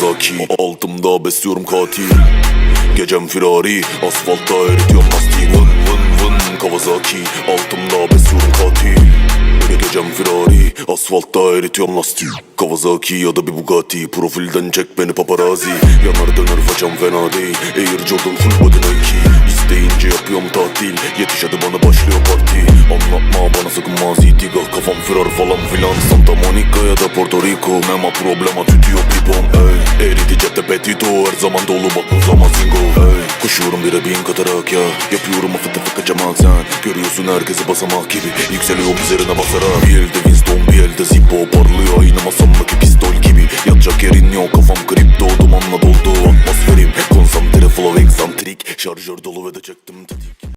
Kawasaki Altımda besliyorum katil. Gecem firari Asfaltta eritiyorum lastiği. Vın vın vın Kawasaki Altımda besliyorum katil. Gecem firari Asfaltta eritiyorum lastiği. Kawasaki ya da bir Bugatti Profilden çek beni paparazzi. Yanar döner façam fena değil Air Jordan full body Nike. İsteyince yapıyorum tatil Yetiş hadi bana başlıyor parti. Anlatma bana sakın mazi Diga kafam firar falan filan. Santa Monica ya da Porto Rico Mema problema tütüyor pipom ey petito Her zaman dolu bak uzama zingo ey Koşuyorum bire bin katarak ya. Yapıyorum afı tıfı kaçamaz sen. Görüyorsun herkesi basamak gibi. Yükseliyorum üzerine basarak. Bir elde Winston bir elde Zippo Parlıyor. Aynı masamdaki pistol gibi. Yatacak yerin yok kafam kripto. Dumanla doldu atmosferim. Konsantre flow eksantrik Şarjör dolu ve de çektim tetik